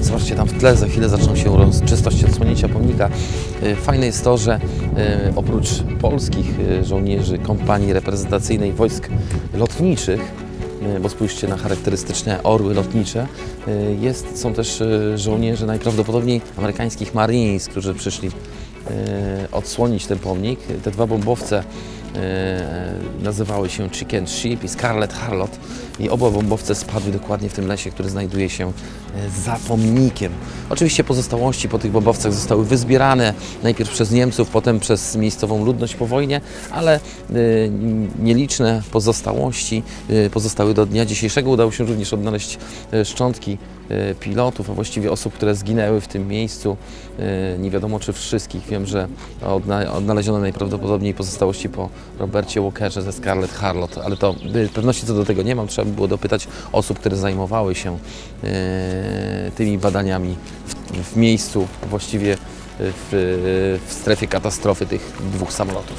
Zobaczcie tam w tle, za chwilę zaczną się uroczystości odsłonięcia pomnika. E, Fajne jest to, że e, oprócz polskich e, żołnierzy kompanii reprezentacyjnej wojsk lotniczych, bo spójrzcie na charakterystyczne orły lotnicze, jest, są też żołnierze najprawdopodobniej amerykańskich Marines, którzy przyszli odsłonić ten pomnik. Te dwa bombowce nazywały się Chicken Sheep i Scarlet Harlot i oba bombowce spadły dokładnie w tym lesie, który znajduje się e, za pomnikiem. Oczywiście pozostałości po tych bombowcach zostały wyzbierane najpierw przez Niemców, potem przez miejscową ludność po wojnie, ale e, nieliczne pozostałości e, pozostały do dnia dzisiejszego. Udało się również odnaleźć e, szczątki e, pilotów, a właściwie osób, które zginęły w tym miejscu. E, Nie wiadomo czy wszystkich. Wiem, że odna- odnaleziono najprawdopodobniej pozostałości po Robercie Walkerze ze Scarlet Harlot, ale to y, pewności co do tego nie mam. Trzeba by było dopytać osób, które zajmowały się e, tymi badaniami w, w miejscu, właściwie w, w strefie katastrofy tych dwóch samolotów.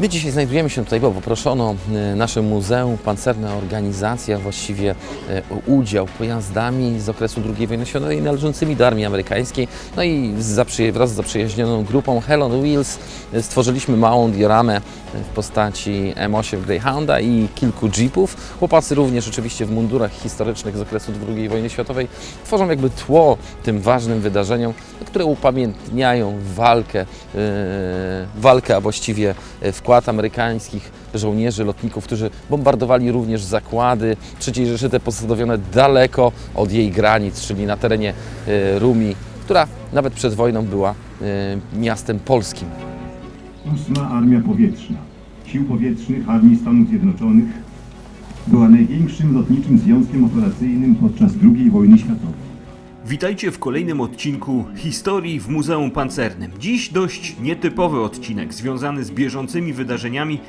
My dzisiaj znajdujemy się tutaj, bo poproszono e, nasze muzeum, pancerna organizacja, właściwie e, udział pojazdami z okresu II wojny światowej należącymi do armii amerykańskiej. No i wraz z zaprzyjaźnioną grupą Hell on Wheels e, stworzyliśmy małą dioramę w postaci M8 Greyhounda i kilku jeepów. Chłopacy również oczywiście w mundurach historycznych z okresu II wojny światowej tworzą jakby tło tym ważnym wydarzeniom, które upamiętniają walkę, walkę, a właściwie wkład amerykańskich żołnierzy, lotników, którzy bombardowali również zakłady III Rzeszy, te postawione daleko od jej granic, czyli na terenie e, Rumi, która nawet przed wojną była e, miastem polskim. Ósma Armia Powietrzna Sił Powietrznych Armii Stanów Zjednoczonych była największym lotniczym związkiem operacyjnym podczas II wojny światowej. Witajcie w kolejnym odcinku Historii w Muzeum Pancernym. Dziś dość nietypowy odcinek związany z bieżącymi wydarzeniami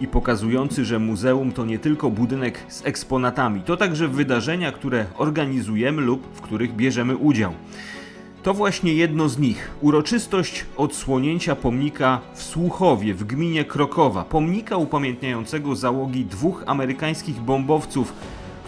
i pokazujący, że muzeum to nie tylko budynek z eksponatami, to także wydarzenia, które organizujemy lub w których bierzemy udział. To właśnie jedno z nich. Uroczystość odsłonięcia pomnika w Słuchowie w gminie Krokowa. Pomnika upamiętniającego załogi dwóch amerykańskich bombowców,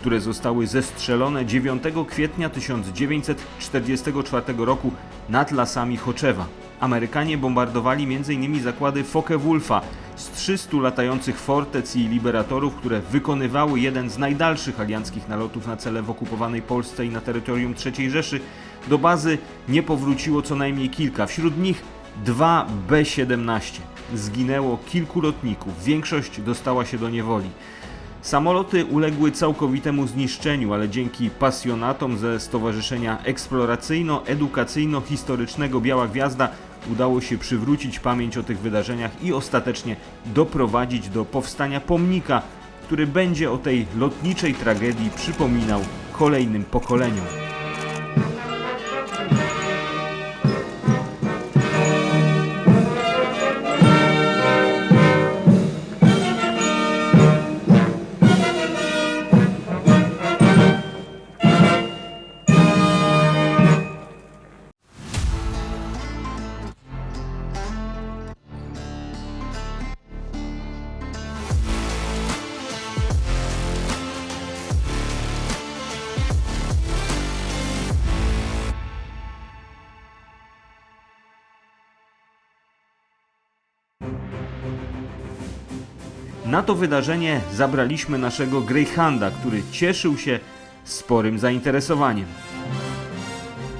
które zostały zestrzelone 9 kwietnia 1944 roku nad lasami Choczewa. Amerykanie bombardowali m.in. zakłady Focke-Wulfa z 300 latających fortec i liberatorów, które wykonywały jeden z najdalszych alianckich nalotów na cele w okupowanej Polsce i na terytorium III Rzeszy. Do bazy nie powróciło co najmniej kilka, wśród nich dwa B-17. Zginęło kilku lotników, większość dostała się do niewoli. Samoloty uległy całkowitemu zniszczeniu, ale dzięki pasjonatom ze Stowarzyszenia Eksploracyjno-Edukacyjno-Historycznego Biała Gwiazda udało się przywrócić pamięć o tych wydarzeniach i ostatecznie doprowadzić do powstania pomnika, który będzie o tej lotniczej tragedii przypominał kolejnym pokoleniom. Na to wydarzenie zabraliśmy naszego Greyhounda, który cieszył się sporym zainteresowaniem.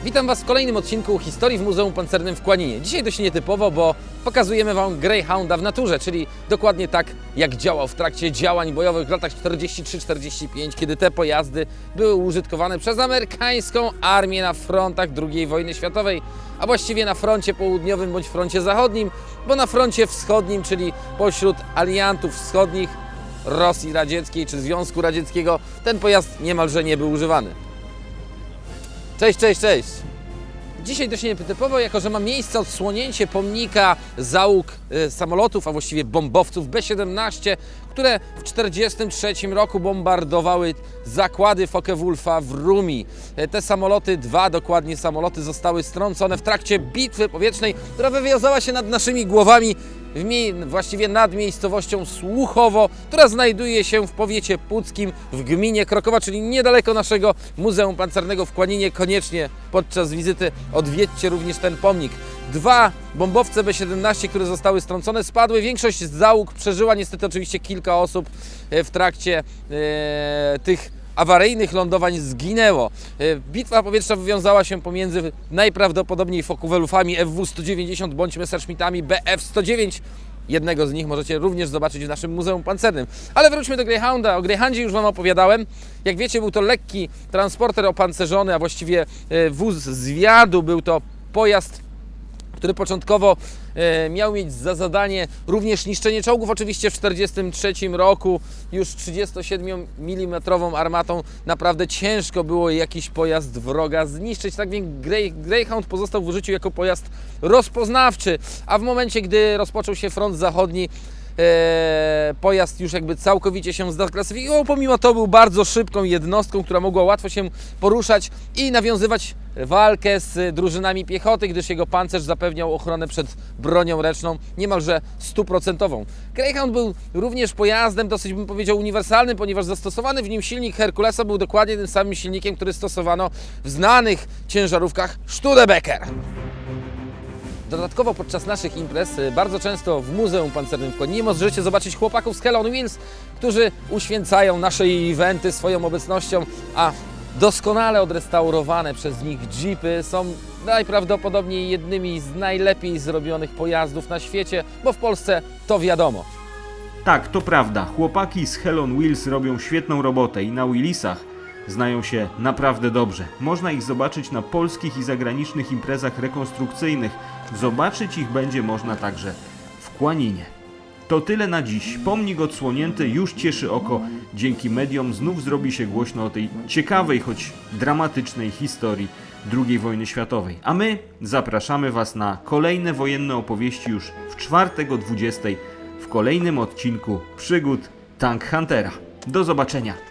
Witam Was w kolejnym odcinku Historii w Muzeum Pancernym w Kłaninie. Dzisiaj dość nietypowo, bo pokazujemy Wam Greyhounda w naturze, czyli dokładnie tak jak działał w trakcie działań bojowych w latach 43-45, kiedy te pojazdy były użytkowane przez amerykańską armię na frontach II wojny światowej, a właściwie na froncie południowym bądź froncie zachodnim, bo na froncie wschodnim, czyli pośród aliantów wschodnich Rosji Radzieckiej czy Związku Radzieckiego, ten pojazd niemalże nie był używany. Cześć, cześć, cześć. Dzisiaj dość nietypowo, jako że ma miejsce odsłonięcie pomnika załóg y, samolotów, a właściwie bombowców B-17, które w 1943 roku bombardowały zakłady Focke-Wulfa w Rumi. E, Te samoloty, dwa dokładnie samoloty, zostały strącone w trakcie bitwy powietrznej, która wywiązała się nad naszymi głowami w właściwie nad miejscowością Słuchowo, która znajduje się w powiecie puckim w gminie Krokowa, czyli niedaleko naszego Muzeum Pancernego w Kłaninie. Koniecznie podczas wizyty odwiedźcie również ten pomnik. Dwa bombowce B-17, które zostały strącone, spadły. Większość z załóg przeżyła, niestety oczywiście kilka osób e, w trakcie e, tych awaryjnych lądowań zginęło. E, Bitwa powietrzna wywiązała się pomiędzy najprawdopodobniej Focke-Wulfami FW-190 bądź Messerschmittami BF-109. Jednego z nich możecie również zobaczyć w naszym Muzeum Pancernym. Ale wróćmy do Greyhounda. O Greyhoundzie już Wam opowiadałem. Jak wiecie, był to lekki transporter opancerzony, a właściwie e, wóz zwiadu. Był to pojazd który początkowo e, miał mieć za zadanie również niszczenie czołgów. Oczywiście w 1943 roku już 37 mm armatą naprawdę ciężko było jakiś pojazd wroga zniszczyć. Tak więc Grey, Greyhound pozostał w użyciu jako pojazd rozpoznawczy, a w momencie, gdy rozpoczął się front zachodni, pojazd już jakby całkowicie się zdeklasyfikował. Pomimo to był bardzo szybką jednostką, która mogła łatwo się poruszać i nawiązywać walkę z drużynami piechoty, gdyż jego pancerz zapewniał ochronę przed bronią ręczną niemalże stuprocentową. Greyhound był również pojazdem dosyć bym powiedział uniwersalnym, ponieważ zastosowany w nim silnik Herkulesa był dokładnie tym samym silnikiem, który stosowano w znanych ciężarówkach Studebaker. Dodatkowo podczas naszych imprez y, bardzo często w Muzeum Pancernym w Koninie możecie zobaczyć chłopaków z Hell on Wheels, którzy uświęcają nasze eventy swoją obecnością, a doskonale odrestaurowane przez nich jeepy są najprawdopodobniej jednymi z najlepiej zrobionych pojazdów na świecie, bo w Polsce to wiadomo. Tak, to prawda. Chłopaki z Hell on Wheels robią świetną robotę i na Willisach znają się naprawdę dobrze. Można ich zobaczyć na polskich i zagranicznych imprezach rekonstrukcyjnych. Zobaczyć ich będzie można także w Kłaninie. To tyle na dziś. Pomnik odsłonięty już cieszy oko. Dzięki mediom znów zrobi się głośno o tej ciekawej, choć dramatycznej historii II wojny światowej. A my zapraszamy Was na kolejne wojenne opowieści już w czwartek o 20 w kolejnym odcinku przygód Tank Huntera. Do zobaczenia.